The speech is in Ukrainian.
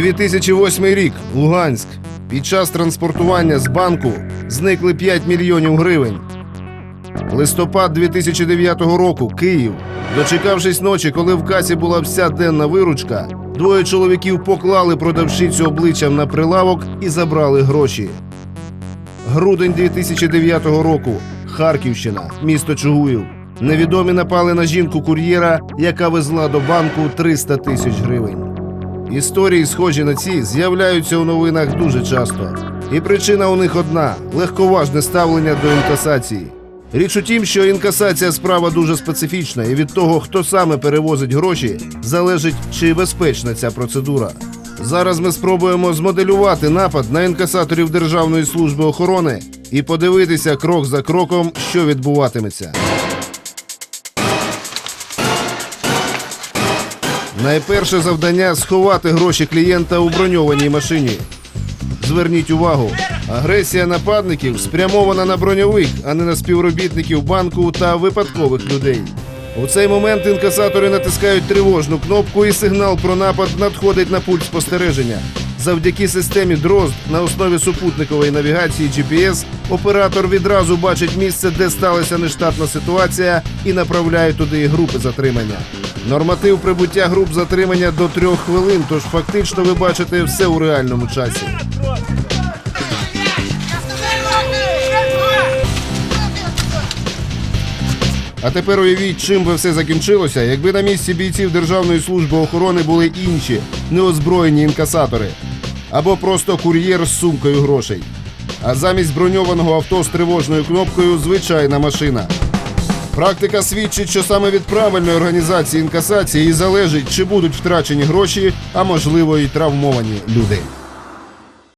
2008 рік. Луганськ. Під час транспортування з банку зникли 5 мільйонів гривень. Листопад 2009 року. Київ. Дочекавшись ночі, коли в касі була вся денна виручка, двоє чоловіків поклали продавщицю обличчям на прилавок і забрали гроші. Грудень 2009 року. Харківщина, місто Чугуїв. Невідомі напали на жінку кур'єра, яка везла до банку 300 тисяч гривень. Історії, схожі на ці, з'являються у новинах дуже часто. І причина у них одна легковажне ставлення до інкасації. Річ у тім, що інкасація справа дуже специфічна, і від того, хто саме перевозить гроші, залежить, чи безпечна ця процедура. Зараз ми спробуємо змоделювати напад на інкасаторів Державної служби охорони і подивитися крок за кроком, що відбуватиметься. Найперше завдання сховати гроші клієнта у броньованій машині. Зверніть увагу, агресія нападників спрямована на броньовик, а не на співробітників банку та випадкових людей. У цей момент інкасатори натискають тривожну кнопку, і сигнал про напад надходить на пульт спостереження. Завдяки системі Дрозд на основі супутникової навігації GPS оператор відразу бачить місце, де сталася нештатна ситуація, і направляє туди групи затримання. Норматив прибуття груп затримання до трьох хвилин, тож фактично ви бачите все у реальному часі. А тепер уявіть, чим би все закінчилося, якби на місці бійців Державної служби охорони були інші неозброєні інкасатори або просто кур'єр з сумкою грошей. А замість броньованого авто з тривожною кнопкою звичайна машина. Практика свідчить, що саме від правильної організації інкасації і залежить, чи будуть втрачені гроші, а можливо і травмовані люди.